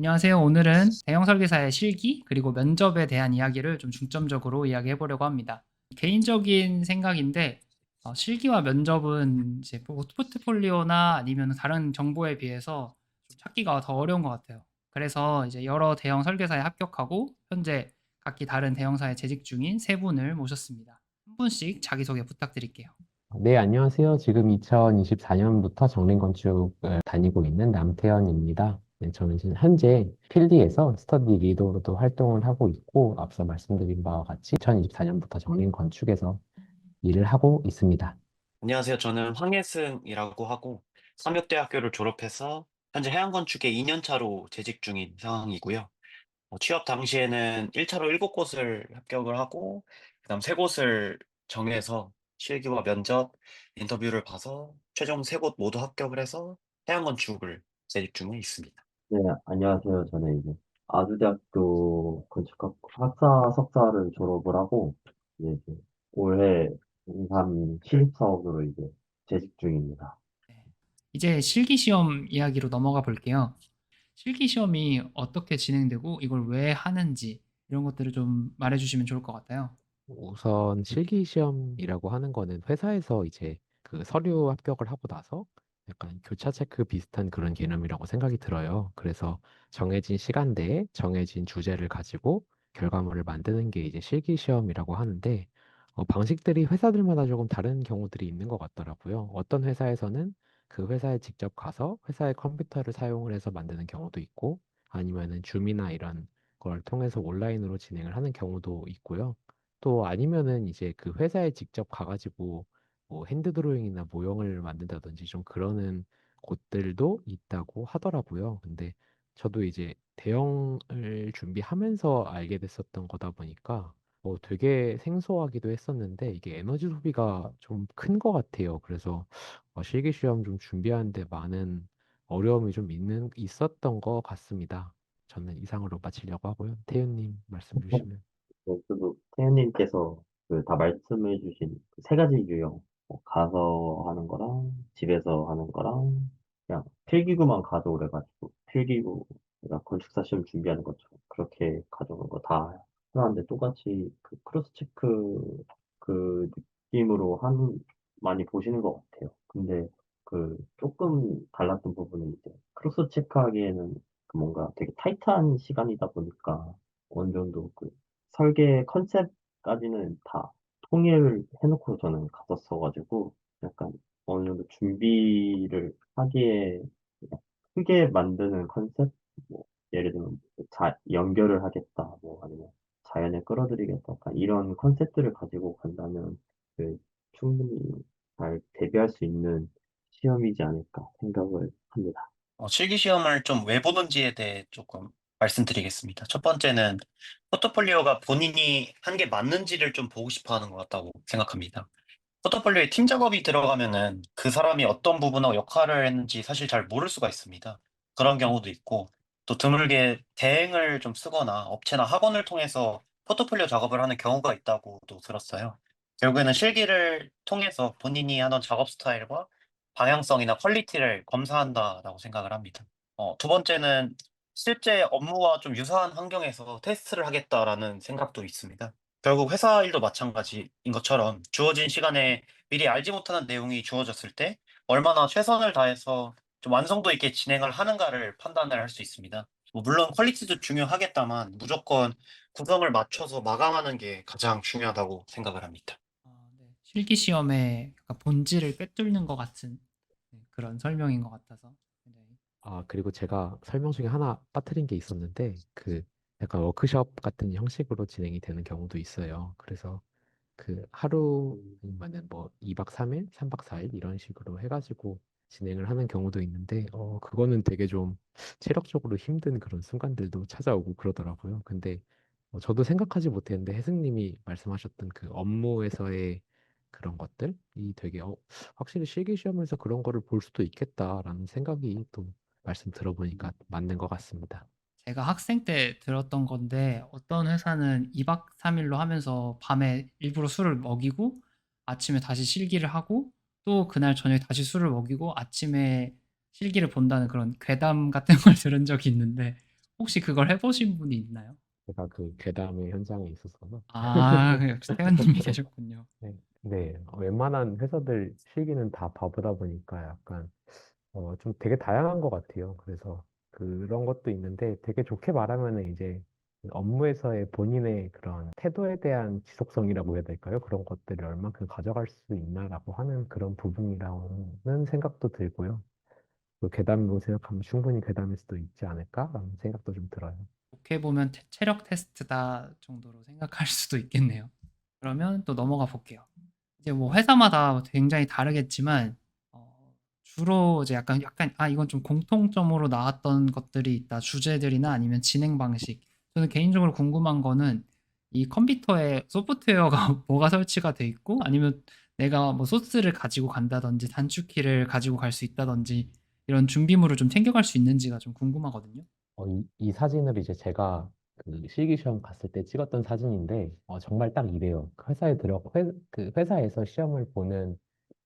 안녕하세요. 오늘은 대형 설계사의 실기 그리고 면접에 대한 이야기를 좀 중점적으로 이야기해 보려고 합니다. 개인적인 생각인데 어, 실기와 면접은 이제 뭐 포트폴리오나 아니면 다른 정보에 비해서 좀 찾기가 더 어려운 것 같아요. 그래서 이제 여러 대형 설계사에 합격하고 현재 각기 다른 대형사에 재직 중인 세 분을 모셨습니다. 한 분씩 자기소개 부탁드릴게요. 네, 안녕하세요. 지금 2024년부터 정린건축을 다니고 있는 남태현입니다. 네, 저는 지금 현재 필리에서 스터디 리더로도 활동을 하고 있고, 앞서 말씀드린 바와 같이 2024년부터 정린 건축에서 일을 하고 있습니다. 안녕하세요. 저는 황예승이라고 하고 삼육대학교를 졸업해서 현재 해양건축에 2년 차로 재직 중인 상황이고요. 어, 취업 당시에는 1차로 7곳을 합격을 하고 그다음 3곳을 정해서 실기와 면접, 인터뷰를 봐서 최종 3곳 모두 합격을 해서 해양건축을 재직 중에 있습니다. 네, 안녕하세요. 저는 이제 아주대학교 건축학 학사 석사를 졸업을 하고 이제 이제 올해 중3 신입사원으로 이제 재직 중입니다. 이제 실기 시험 이야기로 넘어가 볼게요. 실기 시험이 어떻게 진행되고 이걸 왜 하는지 이런 것들을 좀 말해 주시면 좋을 것 같아요. 우선 실기 시험이라고 하는 거는 회사에서 이제 그 서류 합격을 하고 나서 약간 교차 체크 비슷한 그런 개념이라고 생각이 들어요. 그래서 정해진 시간대에 정해진 주제를 가지고 결과물을 만드는 게 이제 실기 시험이라고 하는데 어, 방식들이 회사들마다 조금 다른 경우들이 있는 것 같더라고요. 어떤 회사에서는 그 회사에 직접 가서 회사의 컴퓨터를 사용을 해서 만드는 경우도 있고 아니면은 줌이나 이런 걸 통해서 온라인으로 진행을 하는 경우도 있고요. 또 아니면은 이제 그 회사에 직접 가 가지고 뭐 핸드 드로잉이나 모형을 만든다든지 좀 그러는 곳들도 있다고 하더라고요. 근데 저도 이제 대형을 준비하면서 알게 됐었던 거다 보니까 어, 되게 생소하기도 했었는데 이게 에너지 소비가 좀 큰 것 같아요. 그래서 어, 실기 시험 좀 준비하는데 많은 어려움이 좀 있는 있었던 것 같습니다. 저는 이상으로 마치려고 하고요. 태윤 님 말씀 주시면. 네, 저도 태현님께서 그 다 말씀해 주신 그세 가지 유형, 뭐 가서 하는 거랑 집에서 하는 거랑 그냥 필기구만 가져오래가지고 필기구 내가 건축사 시험 준비하는 것처럼 그렇게 가져오는 거 다 하는데 똑같이 그 크로스 체크 그 느낌으로 한 많이 보시는 것 같아요. 근데 그 조금 달랐던 부분은 이제 크로스 체크하기에는 그 뭔가 되게 타이트한 시간이다 보니까 어느 정도 그 설계 컨셉까지는 다 통일을 해놓고 저는 갔었어가지고 약간 어느 정도 준비를 하기에 크게 만드는 컨셉? 뭐 예를 들면 자, 연결을 하겠다, 뭐 아니면 자연에 끌어들이겠다, 약간 이런 컨셉들을 가지고 간다면 그 충분히 잘 대비할 수 있는 시험이지 않을까 생각을 합니다. 어, 실기 시험을 좀 왜 보는지에 대해 조금 말씀드리겠습니다. 첫 번째는 포트폴리오가 본인이 한 게 맞는지를 좀 보고 싶어 하는 것 같다고 생각합니다. 포트폴리오에 팀 작업이 들어가면은 그 사람이 어떤 부분하고 역할을 했는지 사실 잘 모를 수가 있습니다. 그런 경우도 있고 또 드물게 대행을 좀 쓰거나 업체나 학원을 통해서 포트폴리오 작업을 하는 경우가 있다고도 들었어요. 결국에는 실기를 통해서 본인이 하던 작업 스타일과 방향성이나 퀄리티를 검사한다라고 생각을 합니다. 어, 두 번째는 실제 업무와 좀 유사한 환경에서 테스트를 하겠다라는 생각도 있습니다. 결국 회사 일도 마찬가지인 것처럼 주어진 시간에 미리 알지 못하는 내용이 주어졌을 때 얼마나 최선을 다해서 좀 완성도 있게 진행을 하는가를 판단을 할 수 있습니다. 뭐 물론 퀄리티도 중요하겠다만 무조건 구성을 맞춰서 마감하는 게 가장 중요하다고 생각을 합니다. 어, 네. 실기 시험의 본질을 꿰뚫는 것 같은 네, 그런 설명인 것 같아서 아, 그리고 제가 설명 중에 하나 빠뜨린 게 있었는데, 그 약간 워크숍 같은 형식으로 진행이 되는 경우도 있어요. 그래서 그 하루 아니면은 뭐 2박 3일, 3박 4일 이런 식으로 해가지고 진행을 하는 경우도 있는데, 어, 그거는 되게 좀 체력적으로 힘든 그런 순간들도 찾아오고 그러더라고요. 근데 어, 저도 생각하지 못했는데, 혜승님이 말씀하셨던 그 업무에서의 그런 것들이 되게 어, 확실히 실기 시험에서 그런 거를 볼 수도 있겠다라는 생각이 또 말씀 들어보니까 맞는 것 같습니다. 제가 학생 때 들었던 건데 어떤 회사는 2박 3일로 하면서 밤에 일부러 술을 먹이고 아침에 다시 실기를 하고 또 그날 저녁에 다시 술을 먹이고 아침에 실기를 본다는 그런 괴담 같은 걸 들은 적이 있는데 혹시 그걸 해보신 분이 있나요? 제가 그 괴담의 현장에 있었어서 아, 역시 태연님이 계셨군요. 네, 어, 웬만한 회사들 실기는 다 봐보다 보니까 약간 어, 좀 되게 다양한 것 같아요. 그래서 그런 것도 있는데 되게 좋게 말하면은 이제 그 업무에서의 본인의 그런 태도에 대한 지속성이라고 해야 될까요? 그런 것들을 얼만큼 가져갈 수 있나라고 하는 그런 부분이라는 생각도 들고요. 그 괴담으로 생각하면 충분히 괴담일 수도 있지 않을까라는 생각도 좀 들어요. 좋게 보면 테- 체력 테스트다 정도로 생각할 수도 있겠네요. 그러면 또 넘어가 볼게요. 이제 뭐 회사마다 굉장히 다르겠지만 어, 주로 이제 약간 약간 아 이건 좀 공통점으로 나왔던 것들이 있다. 주제들이나 아니면 진행 방식. 저는 개인적으로 궁금한 거는 이 컴퓨터에 소프트웨어가 뭐가 설치가 돼 있고 아니면 내가 뭐 소스를 가지고 간다든지 단축키를 가지고 갈 수 있다든지 이런 준비물을 좀 챙겨갈 수 있는지가 좀 궁금하거든요. 어, 이, 이 사진을 이제 제가 그 실기 시험 갔을 때 찍었던 사진인데, 어, 정말 딱 이래요. 그 회사에 들어, 회, 그 회사에서 시험을 보는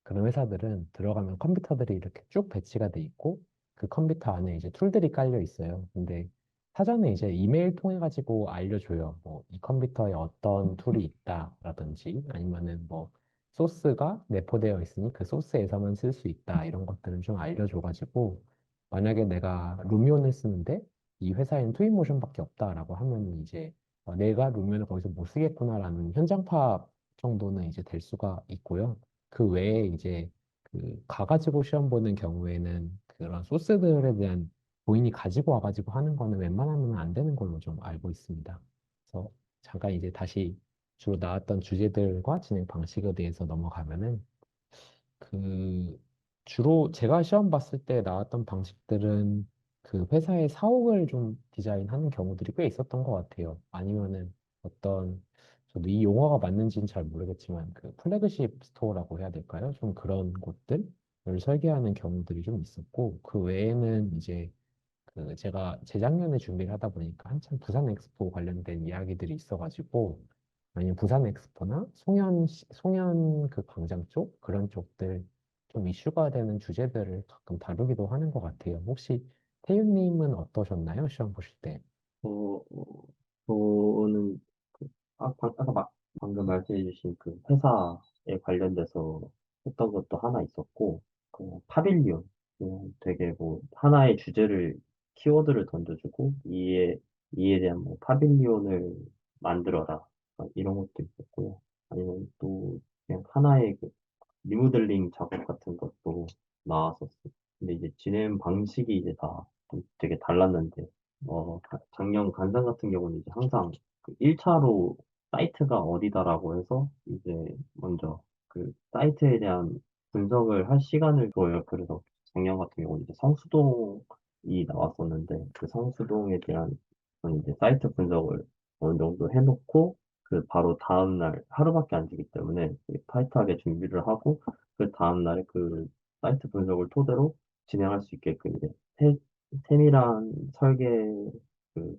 그런 회사들은 들어가면 컴퓨터들이 이렇게 쭉 배치가 돼 있고, 그 컴퓨터 안에 이제 툴들이 깔려 있어요. 근데 사전에 이제 이메일 통해 가지고 알려줘요. 뭐, 이 컴퓨터에 어떤 툴이 있다라든지, 아니면은 뭐, 소스가 내포되어 있으니 그 소스에서만 쓸 수 있다. 이런 것들을 좀 알려줘 가지고, 만약에 내가 루미온을 쓰는데 이 회사에는 트윈모션밖에 없다라고 하면 이제 어, 내가 루미온을 거기서 못 쓰겠구나라는 현장 파악 정도는 이제 될 수가 있고요. 그 외에 이제 그 가가지고 시험 보는 경우에는 그런 소스들에 대한 본인이 가지고 와가지고 하는 거는 웬만하면 안 되는 걸로 좀 알고 있습니다. 그래서 잠깐 이제 다시 주로 나왔던 주제들과 진행 방식에 대해서 넘어가면은 그 주로 제가 시험 봤을 때 나왔던 방식들은 그 회사의 사옥을 좀 디자인하는 경우들이 꽤 있었던 것 같아요. 아니면은 어떤 저도 이 용어가 맞는지는 잘 모르겠지만 그 플래그십 스토어라고 해야 될까요? 좀 그런 곳들을 설계하는 경우들이 좀 있었고 그 외에는 이제 그 제가 재작년에 준비를 하다 보니까 한참 부산 엑스포 관련된 이야기들이 있어가지고 아니면 부산 엑스포나 송현 시- 송현 그 광장 쪽 그런 쪽들 좀 이슈가 되는 주제들을 가끔 다루기도 하는 것 같아요. 혹시 태윤님은 어떠셨나요? 시험 보실 때? 어, 어, 저는 그, 아, 마- 방금 말씀해주신 그 회사에 관련돼서 했던 것도 하나 있었고, 그 파빌리온. 그냥 되게 뭐, 하나의 주제를, 키워드를 던져주고, 이에, 이에 대한 뭐, 파빌리온을 만들어라. 아, 이런 것도 있었고요. 아니면 또, 그냥 하나의 그 리모델링 작업 같은 것도 나왔었어요. 근데 이제 진행 방식이 이제 다좀 되게 달랐는데, 어, 가- 작년 간상 같은 경우는 이제 항상 그 1차로 사이트가 어디다라고 해서 이제 먼저 그 사이트에 대한 분석을 할 시간을 줘요. 그래서 작년 같은 경우는 이제 성수동이 나왔었는데 그 성수동에 대한 이제 사이트 분석을 어느 정도 해놓고 그 바로 다음날 하루밖에 안 되기 때문에 타이트하게 준비를 하고 그 다음날에 그 사이트 분석을 토대로 진행할 수 있게끔 이제 세, 세밀한 설계 그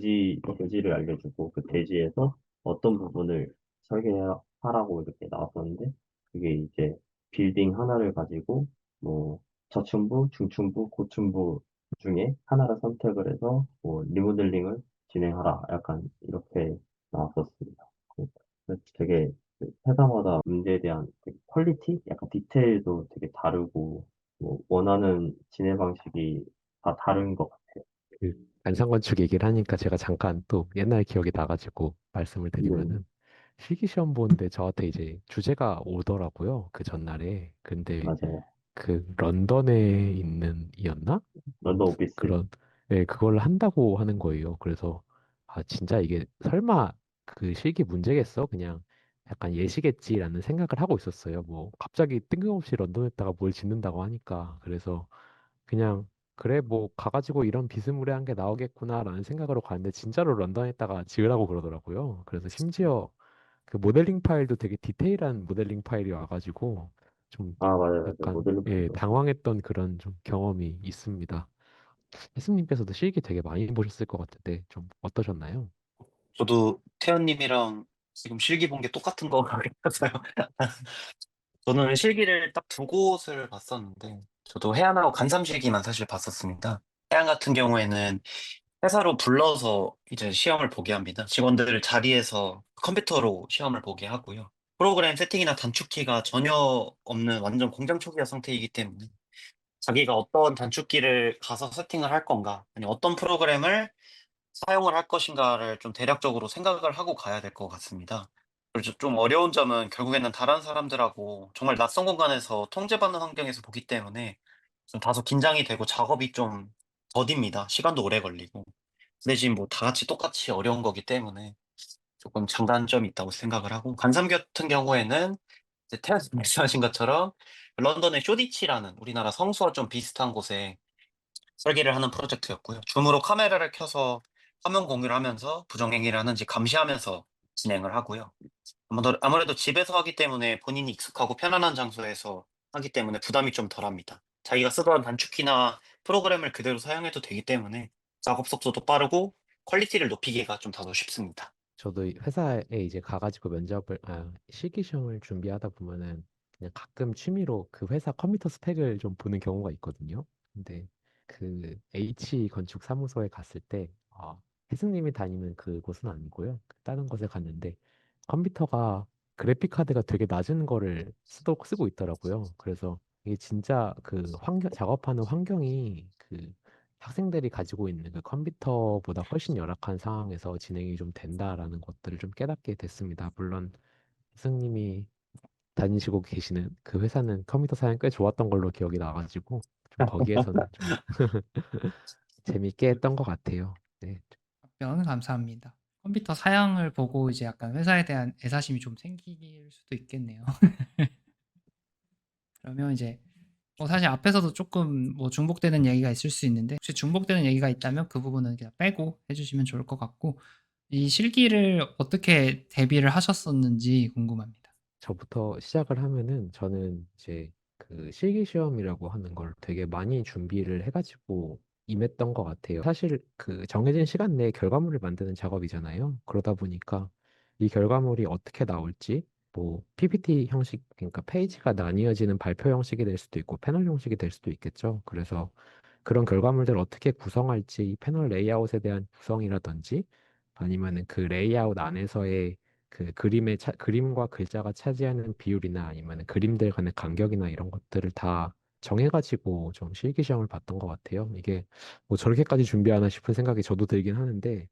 뭐, 부- 대지 대지를 알려주고 그 대지에서 어떤 부분을 설계하라고 이렇게 나왔었는데 그게 이제 빌딩 하나를 가지고 뭐 저층부, 중층부, 고층부 중에 하나를 선택을 해서 뭐 리모델링을 진행하라 약간 이렇게 나왔었습니다. 그- 되게 그 회사마다 문제에 대한 되게 퀄리티, 약간 디테일도 되게 다르고 뭐 원하는 진행 방식이 다 다른 것 같아요. 그 간상건축 얘기를 하니까 제가 잠깐 또 옛날 기억이 나가지고 말씀을 드리면은 실기시험 보는데 저한테 이제 주제가 오더라고요. 그 전날에. 근데 맞아요. 그 런던에 있는 이었나? 런던 오피스. 그런 예, 그걸 한다고 하는 거예요. 그래서 아 진짜 이게 설마 그 실기 문제겠어? 그냥 약간 예시겠지라는 생각을 하고 있었어요. 뭐 갑자기 뜬금없이 런던에다가 뭘 짓는다고 하니까 그래서 그냥 그래 뭐 가가지고 이런 비스무리한 게 나오겠구나라는 생각으로 갔는데 진짜로 런던에다가 지으라고 그러더라고요. 그래서 심지어 그 모델링 파일도 되게 디테일한 모델링 파일이 와가지고 좀 아, 맞아요. 맞아요. 약간 모델링 예 파일도. 당황했던 그런 좀 경험이 있습니다. 혜승님께서도 실기 되게 많이 보셨을 것 같은데 좀 어떠셨나요? 저도 태연님이랑 지금 실기 본 게 똑같은 거 같아서요. 저는 실기를 딱 두 곳을 봤었는데, 저도 해안하고 간삼실기만 사실 봤었습니다. 태양 같은 경우에는 회사로 불러서 이제 시험을 보게 합니다. 직원들 자리에서 컴퓨터로 시험을 보게 하고요. 프로그램 세팅이나 단축키가 전혀 없는 완전 공장 초기화 상태이기 때문에 자기가 어떤 단축키를 가서 세팅을 할 건가, 아니 어떤 프로그램을 사용을 할 것인가를 좀 대략적으로 생각을 하고 가야 될 것 같습니다. 그리고 좀 어려운 점은 결국에는 다른 사람들하고 정말 낯선 공간에서 통제받는 환경에서 보기 때문에 좀 다소 긴장이 되고 작업이 좀 더딥니다. 시간도 오래 걸리고. 그 대신 뭐 다 같이 똑같이 어려운 거기 때문에 조금 장단점이 있다고 생각을 하고 관삼 같은 경우에는 이제 태연님 말씀하신 것처럼 런던의 쇼디치라는 우리나라 성수와 좀 비슷한 곳에 설계를 하는 프로젝트였고요. 줌으로 카메라를 켜서 화면 공유를 하면서 부정행위를 하는지 감시하면서 진행을 하고요. 아무래도, 아무래도 집에서 하기 때문에 본인이 익숙하고 편안한 장소에서 하기 때문에 부담이 좀 덜합니다. 자기가 쓰던 단축키나 프로그램을 그대로 사용해도 되기 때문에 작업 속도도 빠르고 퀄리티를 높이기가 좀 다소 쉽습니다. 저도 이 회사에 이제 가가지고 면접을, 아, 실기 시험을 준비하다 보면은 그냥 가끔 취미로 그 회사 컴퓨터 스펙을 좀 보는 경우가 있거든요. 근데 그 H 건축 사무소에 갔을 때, 아, 혜승님이 다니는 그곳은 아니고요. 다른 곳에 갔는데 컴퓨터가 그래픽 카드가 되게 낮은 거를 쓰도, 쓰고 있더라고요. 그래서 이게 진짜 그 환경, 작업하는 환경이 그 학생들이 가지고 있는 그 컴퓨터보다 훨씬 열악한 상황에서 진행이 좀 된다라는 것들을 좀 깨닫게 됐습니다. 물론 스승님이 다니시고 계시는 그 회사는 컴퓨터 사양 꽤 좋았던 걸로 기억이 나가지고 좀 거기에서는 좀 재밌게 했던 것 같아요. 네. 답변 감사합니다. 컴퓨터 사양을 보고 이제 약간 회사에 대한 애사심이 좀 생길 수도 있겠네요. 그러면 이제 뭐 사실 앞에서도 조금 뭐 중복되는 얘기가 있을 수 있는데 혹시 중복되는 얘기가 있다면 그 부분은 그냥 빼고 해주시면 좋을 것 같고 이 실기를 어떻게 대비를 하셨었는지 궁금합니다. 저부터 시작을 하면은 저는 이제 그 실기 시험이라고 하는 걸 되게 많이 준비를 해가지고 임했던 것 같아요. 사실 그 정해진 시간 내에 결과물을 만드는 작업이잖아요. 그러다 보니까 이 결과물이 어떻게 나올지 뭐 PPT 형식, 그러니까 페이지가 나뉘어지는 발표 형식이 될 수도 있고 패널 형식이 될 수도 있겠죠. 그래서 그런 결과물들을 어떻게 구성할지 이 패널 레이아웃에 대한 구성이라든지 아니면은 그 레이아웃 안에서의 그 그림의 차, 그림과 글자가 차지하는 비율이나 아니면 그림들 간의 간격이나 이런 것들을 다 정해가지고 좀 실기 시험을 봤던 것 같아요. 이게 뭐 저렇게까지 준비하나 싶은 생각이 저도 들긴 하는데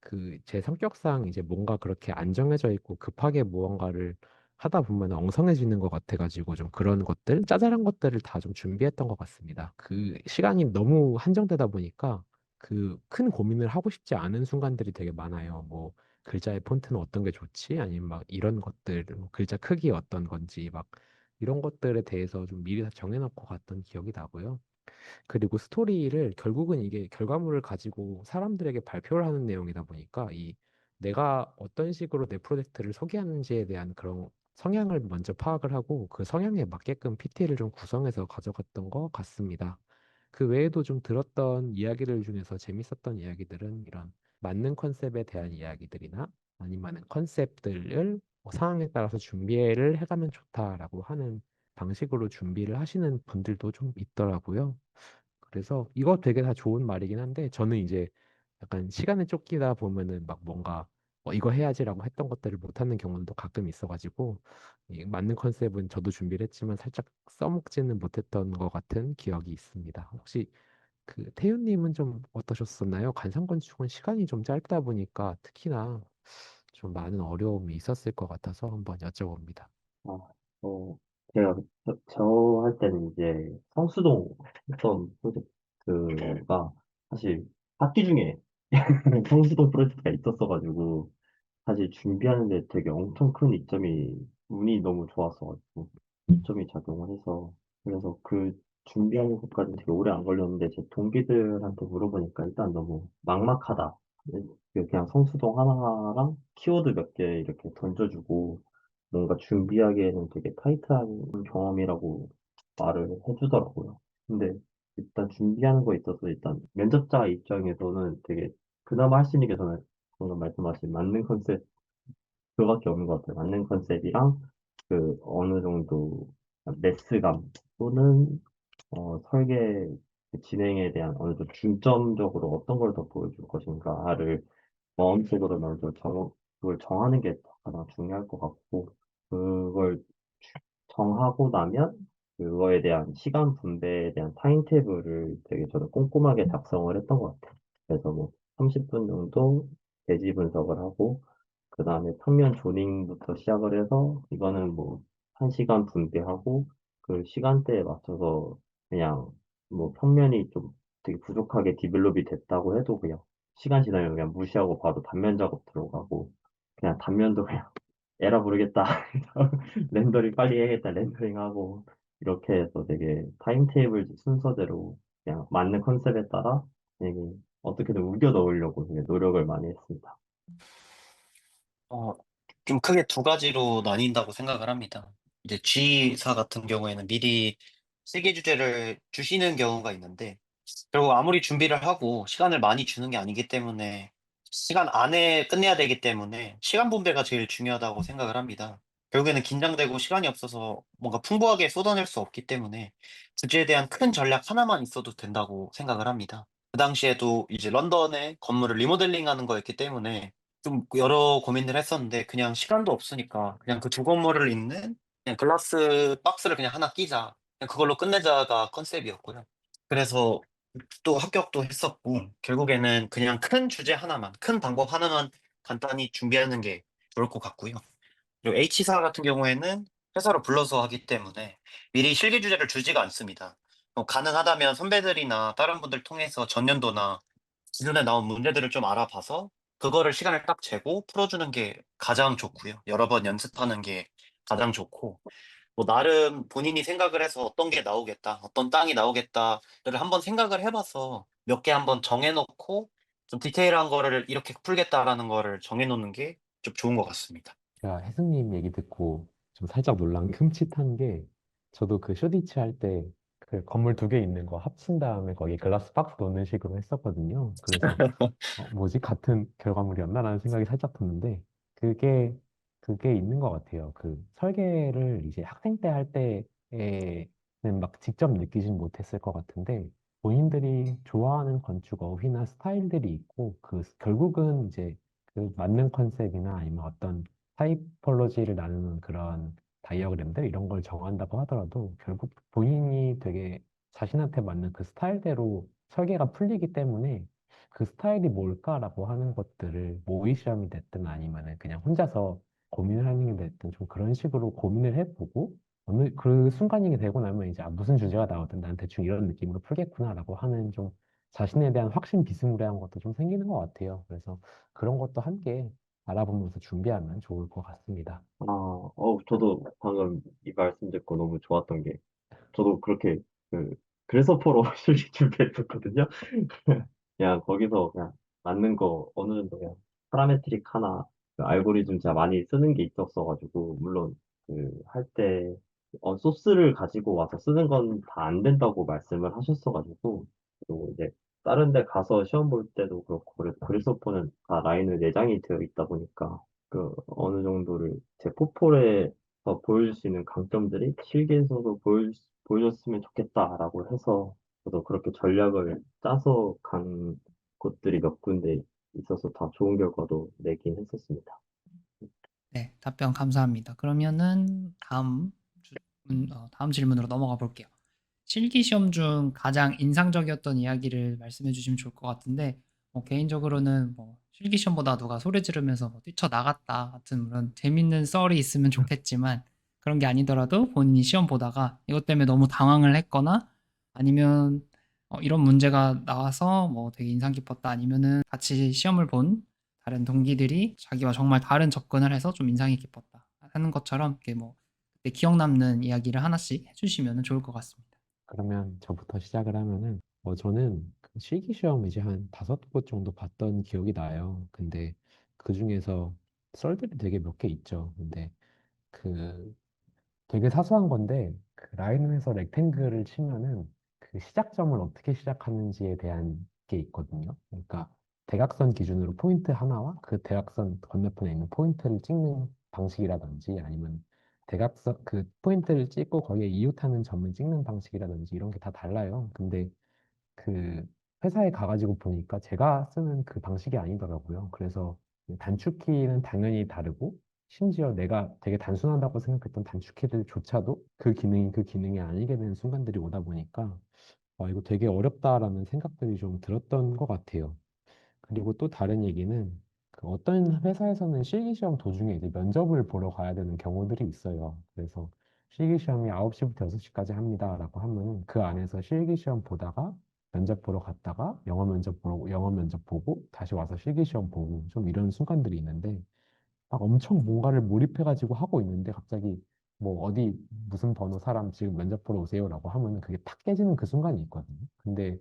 그 제 성격상 이제 뭔가 그렇게 안 정해져 있고 급하게 무언가를 하다 보면 엉성해지는 것 같아가지고 좀 그런 것들, 짜잘한 것들을 다 좀 준비했던 것 같습니다. 그 시간이 너무 한정되다 보니까 그 큰 고민을 하고 싶지 않은 순간들이 되게 많아요. 뭐 글자의 폰트는 어떤 게 좋지? 아니면 막 이런 것들, 뭐 글자 크기 어떤 건지 막 이런 것들에 대해서 좀 미리 다 정해놓고 갔던 기억이 나고요. 그리고 스토리를 결국은 이게 결과물을 가지고 사람들에게 발표를 하는 내용이다 보니까 이 내가 어떤 식으로 내 프로젝트를 소개하는지에 대한 그런 성향을 먼저 파악을 하고 그 성향에 맞게끔 PT를 좀 구성해서 가져갔던 것 같습니다. 그 외에도 좀 들었던 이야기들 중에서 재밌었던 이야기들은 이런 맞는 컨셉에 대한 이야기들이나 아니면 컨셉들을 뭐 상황에 따라서 준비를 해가면 좋다라고 하는 방식으로 준비를 하시는 분들도 좀 있더라고요. 그래서 이거 되게 다 좋은 말이긴 한데 저는 이제 약간 시간에 쫓기다 보면은 막 뭔가 어, 이거 해야지라고 했던 것들을 못하는 경우도 가끔 있어가지고 이 맞는 컨셉은 저도 준비를 했지만 살짝 써먹지는 못했던 것 같은 기억이 있습니다. 혹시 그 태윤님은 좀 어떠셨었나요? 관상건축은 시간이 좀 짧다 보니까 특히나 좀 많은 어려움이 있었을 것 같아서 한번 여쭤봅니다. 아, 어, 제가 저 할 때는 이제 성수동 했던 프로젝트가 사실 학기 중에 성수동 프로젝트가 있었어가지고 사실 준비하는데 되게 엄청 큰 이점이 운이 너무 좋았어가지고 이점이 작용을 해서 그래서 그 준비하는 것까지 되게 오래 안 걸렸는데 제 동기들한테 물어보니까 일단 너무 막막하다. 그냥 성수동 하나랑 키워드 몇 개 이렇게 던져주고 뭔가 준비하기에는 되게 타이트한 경험이라고 말을 해주더라고요. 근데 일단 준비하는 거에 있어서 일단 면접자 입장에서는 되게 그나마 할 수 있는 게 저는 방금 말씀하신 맞는 컨셉 그거밖에 없는 것 같아요. 맞는 컨셉이랑 그 어느 정도 메스감 또는 어, 설계 그 진행에 대한 어느 정도 중점적으로 어떤 걸 더 보여줄 것인가를 마음속으로 먼저 정, 그걸 정하는 게 가장 중요할 것 같고, 그걸 정하고 나면 그거에 대한 시간 분배에 대한 타임테이블을 되게 저는 꼼꼼하게 작성을 했던 것 같아요. 그래서 뭐 30분 정도 대지 분석을 하고, 그 다음에 평면 조닝부터 시작을 해서, 이거는 뭐 1시간 분배하고, 그 시간대에 맞춰서 그냥 뭐 평면이 좀 되게 부족하게 디벨롭이 됐다고 해도 그냥 시간 지나면 그냥 무시하고 바로 단면 작업 들어가고, 그냥 단면도 그냥 에라 모르겠다. 렌더링 빨리 해야겠다. 렌더링하고 이렇게 해서 되게 타임테이블 순서대로 그냥 맞는 컨셉에 따라 되게 어떻게든 우겨 넣으려고 되게 노력을 많이 했습니다. 어, 좀 크게 두 가지로 나뉜다고 생각을 합니다. 이제 G사 같은 경우에는 미리 세 개 주제를 주시는 경우가 있는데, 결국 아무리 준비를 하고 시간을 많이 주는 게 아니기 때문에 시간 안에 끝내야 되기 때문에 시간 분배가 제일 중요하다고 생각을 합니다. 결국에는 긴장되고 시간이 없어서 뭔가 풍부하게 쏟아낼 수 없기 때문에 주제에 대한 큰 전략 하나만 있어도 된다고 생각을 합니다. 그 당시에도 이제 런던에 건물을 리모델링 하는 거였기 때문에 좀 여러 고민을 했었는데 그냥 시간도 없으니까 그냥 그 두 건물을 잇는 그냥 글라스 박스를 그냥 하나 끼자. 그걸로 끝내자가 컨셉이었고요. 그래서 또 합격도 했었고 결국에는 그냥 큰 주제 하나만, 큰 방법 하나만 간단히 준비하는 게 좋을 것 같고요. 그리고 H사 같은 경우에는 회사로 불러서 하기 때문에 미리 실기 주제를 주지가 않습니다. 뭐 가능하다면 선배들이나 다른 분들 통해서 전년도나 기존에 나온 문제들을 좀 알아봐서 그거를 시간을 딱 재고 풀어주는 게 가장 좋고요. 여러 번 연습하는 게 가장 좋고 뭐 나름 본인이 생각을 해서 어떤 게 나오겠다, 어떤 땅이 나오겠다를 한번 생각을 해봐서 몇 개 한번 정해놓고 좀 디테일한 거를 이렇게 풀겠다라는 거를 정해놓는 게 좀 좋은 것 같습니다. 제가 혜승님 얘기 듣고 좀 살짝 놀란 게 흠칫한 게 저도 그 쇼디치 할 때 그 건물 두 개 있는 거 합친 다음에 거기 글라스 박스 넣는 식으로 했었거든요. 그래서 어, 뭐지? 같은 결과물이었나라는 생각이 살짝 드는데 그게 그게 있는 것 같아요. 그 설계를 이제 학생 때 할 때에는 막 직접 느끼진 못했을 것 같은데 본인들이 좋아하는 건축 어휘나 스타일들이 있고 그 결국은 이제 그 맞는 컨셉이나 아니면 어떤 타이폴로지를 나누는 그런 다이어그램들 이런 걸 정한다고 하더라도 결국 본인이 되게 자신한테 맞는 그 스타일대로 설계가 풀리기 때문에 그 스타일이 뭘까라고 하는 것들을 모의 시험이 됐든 아니면은 그냥 혼자서 고민을 하는 게 됐든 좀 그런 식으로 고민을 해보고 어느 그 순간이 되고 나면 이제 아, 무슨 주제가 나오든 난 대충 이런 느낌으로 풀겠구나라고 하는 좀 자신에 대한 확신 비스무리한 것도 좀 생기는 것 같아요. 그래서 그런 것도 함께 알아보면서 준비하면 좋을 것 같습니다. 아, 어, 저도 방금 이 말씀 듣고 너무 좋았던 게, 저도 그렇게, 그, 그래서 포로 실기 준비했었거든요. 그냥 거기서 그냥 맞는 거 어느 정도 그냥 파라메트릭 하나, 그 알고리즘 제가 많이 쓰는 게 있었어가지고, 물론 그, 할 때, 어, 소스를 가지고 와서 쓰는 건 다 안 된다고 말씀을 하셨어가지고, 또 이제 다른 데 가서 시험 볼 때도 그렇고, 그래도 그리스포는 다 라인을 내장이 되어 있다 보니까, 그 어느 정도를 제 포폴에서 보여줄 수 있는 강점들이 실기에서도 보여, 보여줬으면 좋겠다라고 해서 저도 그렇게 전략을 짜서 간 곳들이 몇 군데 있어서 다 좋은 결과도 내긴 했었습니다. 네, 답변 감사합니다. 그러면은 다음 주- 문- 어, 다음 질문으로 넘어가 볼게요. 실기 시험 중 가장 인상적이었던 이야기를 말씀해 주시면 좋을 것 같은데 뭐 개인적으로는 뭐 실기 시험보다 누가 소리 지르면서 뭐 뛰쳐 나갔다 같은 그런 재밌는 썰이 있으면 좋겠지만 그런 게 아니더라도 본인이 시험 보다가 이것 때문에 너무 당황을 했거나 아니면 어, 이런 문제가 나와서 뭐 되게 인상 깊었다 아니면은 같이 시험을 본 다른 동기들이 자기와 정말 다른 접근을 해서 좀 인상이 깊었다 하는 것처럼 이렇게 뭐 그때 기억 남는 이야기를 하나씩 해주시면 좋을 것 같습니다. 그러면 저부터 시작을 하면은 어 저는 그 실기 시험 이제 한 다섯 곳 정도 봤던 기억이 나요. 근데 그 중에서 썰들이 되게 몇 개 있죠. 근데 그 되게 사소한 건데 그 라인에서 렉탱글을 치면은 그 시작점을 어떻게 시작하는지에 대한 게 있거든요. 그러니까 대각선 기준으로 포인트 하나와 그 대각선 건너편에 있는 포인트를 찍는 방식이라든지 아니면 대각선 그 포인트를 찍고 거기에 이웃하는 점을 찍는 방식이라든지 이런 게 다 달라요. 근데 그 회사에 가가지고 보니까 제가 쓰는 그 방식이 아니더라고요. 그래서 단축키는 당연히 다르고 심지어 내가 되게 단순하다고 생각했던 단축키들조차도 그 기능이 그 기능이 아니게 되는 순간들이 오다 보니까 아, 이거 되게 어렵다라는 생각들이 좀 들었던 것 같아요. 그리고 또 다른 얘기는 그 어떤 회사에서는 실기시험 도중에 이제 면접을 보러 가야 되는 경우들이 있어요. 그래서 실기시험이 9시부터 6시까지 합니다라고 하면은 그 안에서 실기시험 보다가 면접 보러 갔다가 영어 면접 보러 영어 면접 보고 다시 와서 실기시험 보고 좀 이런 순간들이 있는데 막 엄청 뭔가를 몰입해가지고 하고 있는데 갑자기 뭐 어디 무슨 번호 사람 지금 면접 보러 오세요라고 하면은 그게 탁 깨지는 그 순간이 있거든요. 근데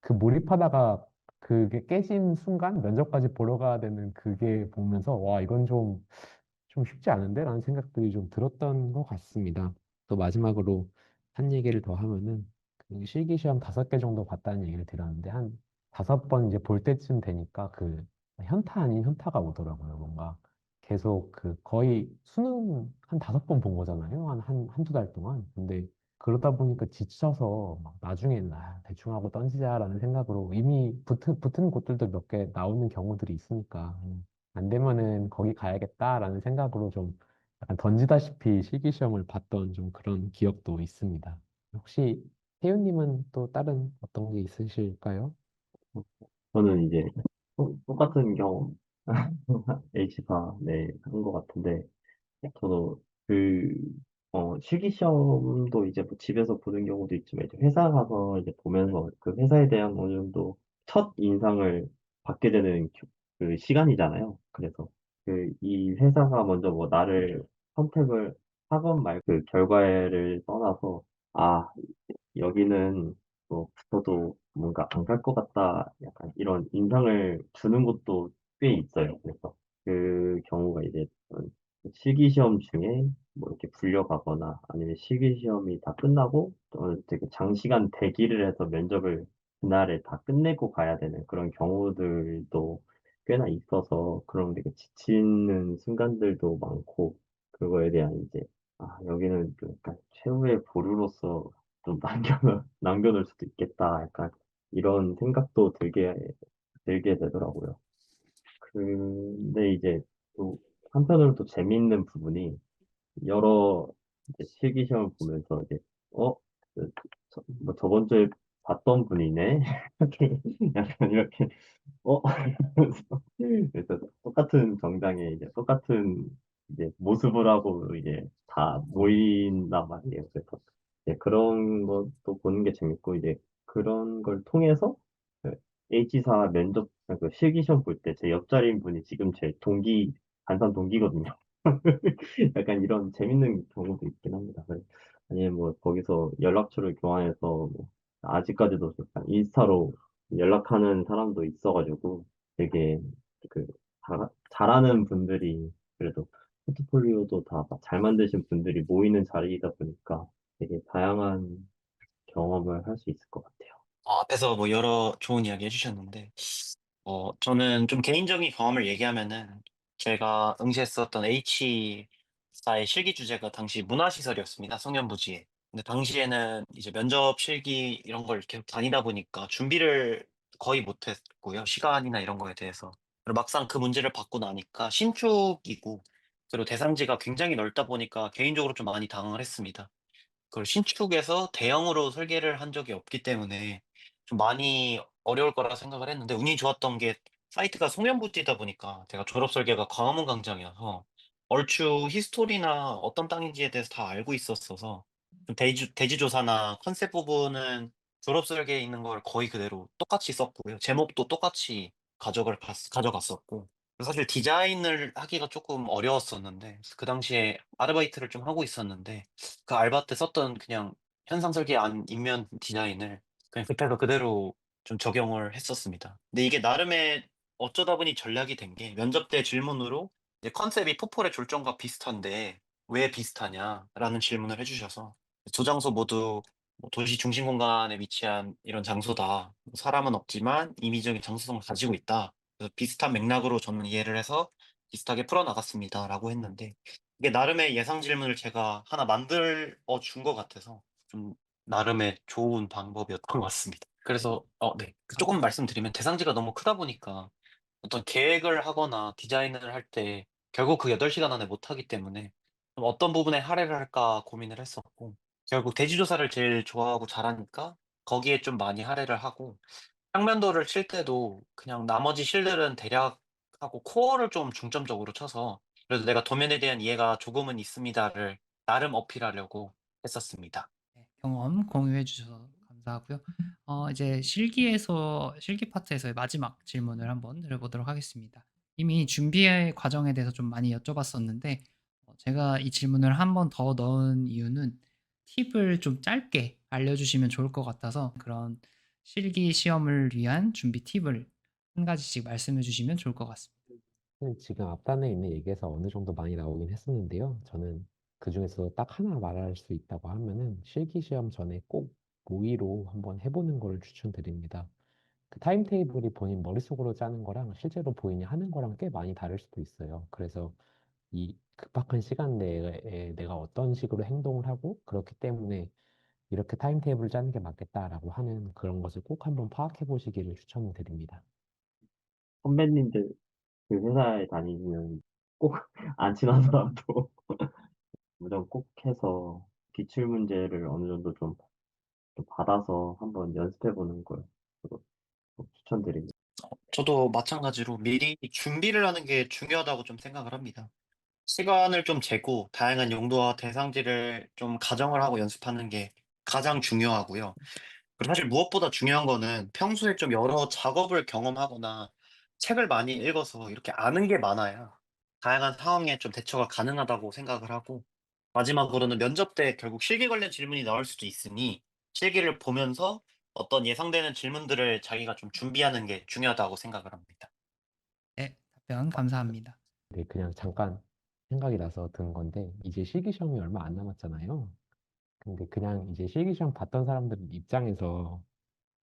그 몰입하다가 그게 깨진 순간 면접까지 보러 가야 되는 그게 보면서 와 이건 좀 좀 쉽지 않은데? 라는 생각들이 좀 들었던 것 같습니다. 또 마지막으로 한 얘기를 더 하면은 그 실기시험 다섯 개 정도 봤다는 얘기를 들었는데 한 다섯 번 이제 볼 때쯤 되니까 그 현타 아닌 현타가 오더라고요. 뭔가 계속 그 거의 수능 한 다섯 번 본 거잖아요. 한, 한, 한두 달 동안. 근데 그러다 보니까 지쳐서 막 나중에는 아, 대충 하고 던지자라는 생각으로 이미 붙은, 붙은 곳들도 몇 개 나오는 경우들이 있으니까 음, 안 되면은 거기 가야겠다라는 생각으로 좀 약간 던지다시피 실기시험을 봤던 좀 그런 기억도 있습니다. 혹시 혜윤님은 또 다른 어떤 게 있으실까요? 저는 이제 또- 똑같은 경험 H사 네, 한 것 같은데 저도 그 어, 실기 시험도 이제 뭐 집에서 보는 경우도 있지만 이제 회사 가서 이제 보면서 그 회사에 대한 어느 정도 첫 인상을 받게 되는 교- 그 시간이잖아요. 그래서 그 이 회사가 먼저 뭐 나를 선택을 하건 말 그 결과를 떠나서 아 여기는 뭐 붙어도 뭔가 안 갈 것 같다 약간 이런 인상을 주는 곳도 꽤 있어요. 그래서 그 경우가 이제 실기시험 중에 뭐 이렇게 불려가거나 아니면 실기시험이 다 끝나고 어 되게 장시간 대기를 해서 면접을 그날에 다 끝내고 가야 되는 그런 경우들도 꽤나 있어서 그런 되게 지치는 순간들도 많고 그거에 대한 이제 아 여기는 좀 약간 최후의 보루로서 좀 남겨 남겨놓을 수도 있겠다 약간 이런 생각도 들게 들게 되더라고요. 근데 이제 또 한편으로 또 재미있는 부분이 여러 이제 실기시험을 보면서 이제 어? 그, 저, 뭐 저번 주에 봤던 분이네? 약간 이렇게 어? 그래서 똑같은 정장에 이제 똑같은 이제 모습을 하고 이제 다 모인단 말이에요. 그래서 이제 그런 것도 보는 게 재밌고 이제 그런 걸 통해서 그 H사 면접 그 실기 시험 볼 때 제 옆자리인 분이 지금 제 동기 반산 동기거든요. 약간 이런 재밌는 경우도 있긴 합니다. 그래- 아니면 뭐 거기서 연락처를 교환해서 뭐 아직까지도 약간 인스타로 연락하는 사람도 있어가지고 되게 그 잘, 잘하는 분들이 그래도 포트폴리오도 다 잘 만드신 분들이 모이는 자리이다 보니까 되게 다양한 경험을 할 수 있을 것 같아요. 어, 앞에서 뭐 여러 좋은 이야기 해주셨는데, 어, 저는 좀 개인적인 경험을 얘기하면은, 제가 응시했었던 H사의 실기 주제가 당시 문화시설이었습니다. 송년부지에. 근데 당시에는 이제 면접 실기 이런 걸 계속 다니다 보니까 준비를 거의 못 했고요. 시간이나 이런 거에 대해서. 그리고 막상 그 문제를 받고 나니까 신축이고, 그리고 대상지가 굉장히 넓다 보니까 개인적으로 좀 많이 당황을 했습니다. 그걸 신축에서 대형으로 설계를 한 적이 없기 때문에 좀 많이 어려울 거라 생각을 했는데 운이 좋았던 게 사이트가 송년부지다 보니까 제가 졸업 설계가 광화문 광장이어서 얼추 히스토리나 어떤 땅인지에 대해서 다 알고 있었어서 좀 대지, 대지조사나 컨셉 부분은 졸업 설계에 있는 걸 거의 그대로 똑같이 썼고요. 제목도 똑같이 가져갈, 가져갔었고 사실 디자인을 하기가 조금 어려웠었는데 그 당시에 아르바이트를 좀 하고 있었는데 그 알바 때 썼던 그냥 현상 설계 안 인면 디자인을 그냥 그대로 그대로 좀 적용을 했었습니다. 근데 이게 나름의 어쩌다 보니 전략이 된 게 면접 때 질문으로 이제 컨셉이 포폴의 졸전과 비슷한데 왜 비슷하냐라는 질문을 해주셔서 두 장소 모두 뭐 도시 중심 공간에 위치한 이런 장소다. 뭐 사람은 없지만 임의적인 장소성을 가지고 있다. 그래서 비슷한 맥락으로 저는 이해를 해서 비슷하게 풀어나갔습니다라고 했는데 이게 나름의 예상 질문을 제가 하나 만들어 준 것 같아서 좀 나름의 좋은 방법이었던 것 같습니다. 그래서 어, 네. 조금 말씀드리면 대상지가 너무 크다 보니까 어떤 계획을 하거나 디자인을 할 때 결국 그 8시간 안에 못 하기 때문에 좀 어떤 부분에 할애를 할까 고민을 했었고 결국 대지조사를 제일 좋아하고 잘하니까 거기에 좀 많이 할애를 하고 평면도를 칠 때도 그냥 나머지 실들은 대략 하고 코어를 좀 중점적으로 쳐서 그래도 내가 도면에 대한 이해가 조금은 있습니다를 나름 어필하려고 했었습니다. 네, 경험 공유해 주셔서 감사하고요. 어, 이제 실기에서 실기 파트에서의 마지막 질문을 한번 드려보도록 하겠습니다. 이미 준비 과정에 대해서 좀 많이 여쭤봤었는데 어, 제가 이 질문을 한 번 더 넣은 이유는 팁을 좀 짧게 알려주시면 좋을 것 같아서 그런 실기 시험을 위한 준비 팁을 한 가지씩 말씀해 주시면 좋을 것 같습니다. 네, 지금 앞단에 있는 얘기에서 어느 정도 많이 나오긴 했었는데요. 저는 그 중에서 딱 하나 말할 수 있다고 하면은 실기 시험 전에 꼭 모의로 한번 해보는 걸 추천드립니다. 그 타임테이블이 본인 머릿속으로 짜는 거랑 실제로 본인이 하는 거랑 꽤 많이 다를 수도 있어요. 그래서 이 급박한 시간 내에 내가 어떤 식으로 행동을 하고 그렇기 때문에 이렇게 타임테이블을 짜는 게 맞겠다라고 하는 그런 것을 꼭 한번 파악해 보시기를 추천을 드립니다. 선배님들 그 회사에 다니시면 꼭 안 친하더라도 무조건 꼭 해서 기출 문제를 어느 정도 좀, 좀 받아서 한번 연습해 보는 걸 저도 꼭 추천드립니다. 저도 마찬가지로 미리 준비를 하는 게 중요하다고 좀 생각을 합니다. 시간을 좀 재고 다양한 용도와 대상지를 좀 가정을 하고 연습하는 게 가장 중요하고요. 그리고 사실 무엇보다 중요한 거는 평소에 좀 여러 작업을 경험하거나 책을 많이 읽어서 이렇게 아는 게 많아야 다양한 상황에 좀 대처가 가능하다고 생각을 하고 마지막으로는 면접 때 결국 실기 관련 질문이 나올 수도 있으니 실기를 보면서 어떤 예상되는 질문들을 자기가 좀 준비하는 게 중요하다고 생각을 합니다. 네, 답변 감사합니다. 네, 그냥 잠깐 생각이 나서 든 건데, 이제 실기 시험이 얼마 안 남았잖아요. 근데 그냥 이제 실기 시험 봤던 사람들 입장에서,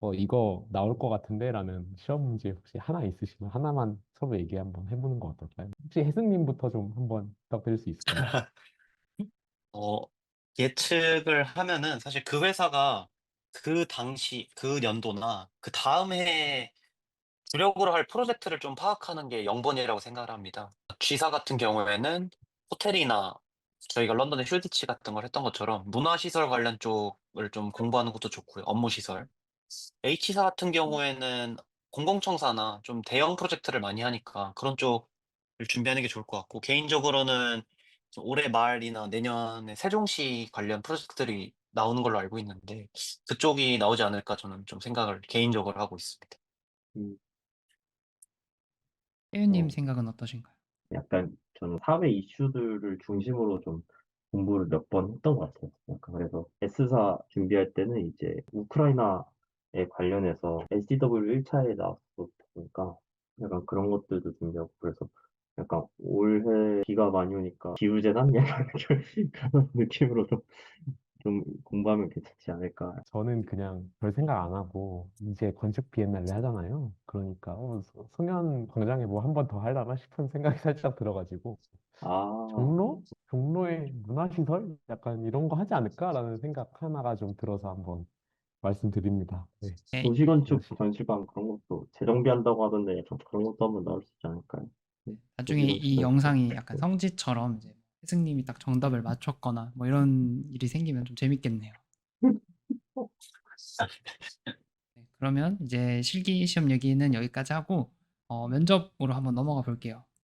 어, 이거 나올 것 같은데? 라는 시험 문제 혹시 하나 있으시면 하나만 서로 얘기 한번 해보는 거 어떨까요? 혹시 혜승님부터 좀 한번 부탁드릴 수 있을까요? 어, 예측을 하면은 사실 그 회사가 그 당시, 그 연도나 그 다음 해에 주력으로 할 프로젝트를 좀 파악하는 게 0번이라고 생각을 합니다. G사 같은 경우에는 호텔이나 저희가 런던의 슈디치 같은 걸 했던 것처럼 문화시설 관련 쪽을 좀 공부하는 것도 좋고요. 업무시설. H사 같은 경우에는 공공청사나 좀 대형 프로젝트를 많이 하니까 그런 쪽을 준비하는 게 좋을 것 같고, 개인적으로는 좀 올해 말이나 내년에 세종시 관련 프로젝트들이 나오는 걸로 알고 있는데, 그쪽이 나오지 않을까 저는 좀 생각을 개인적으로 하고 있습니다. 음, 혜윤님 어. 생각은 어떠신가요? 약간 저는 사회 이슈들을 중심으로 좀 공부를 몇 번 했던 것 같아요. 약간 그래서 S사 준비할 때는 이제 우크라이나에 관련해서 LCW 1차에 나왔었으니까 약간 그런 것들도 준비하고 그래서 약간 올해 비가 많이 오니까 기우제난 약간 그런 느낌으로 좀, 좀 공부하면 괜찮지 않을까. 저는 그냥 별 생각 안 하고 이제 건축 비엔날레 하잖아요. 그러니까 어, 소- 소년 광장에 뭐 한 번 더 하려나 싶은 생각이 살짝 들어가지고 아, 종로? 종로의 문화시설? 약간 이런 거 하지 않을까라는 생각 하나가 좀 들어서 한번 말씀드립니다. 네. 네, 도시건축. 전시관 그런 것도 재정비한다고 하던데 약간 그런 것도 한번 나올 수 있지 않을까요? 나중에 도시건축 이. 영상이 약간 성지처럼 이제 혜승님이 딱 정답을 맞췄거나 뭐 이런 일이 생기면 좀 재밌겠네요. 네, 그러면 이제 실기 시험 얘기는 여기까지 하고 어, 면접으로 한번 넘어가 볼게요.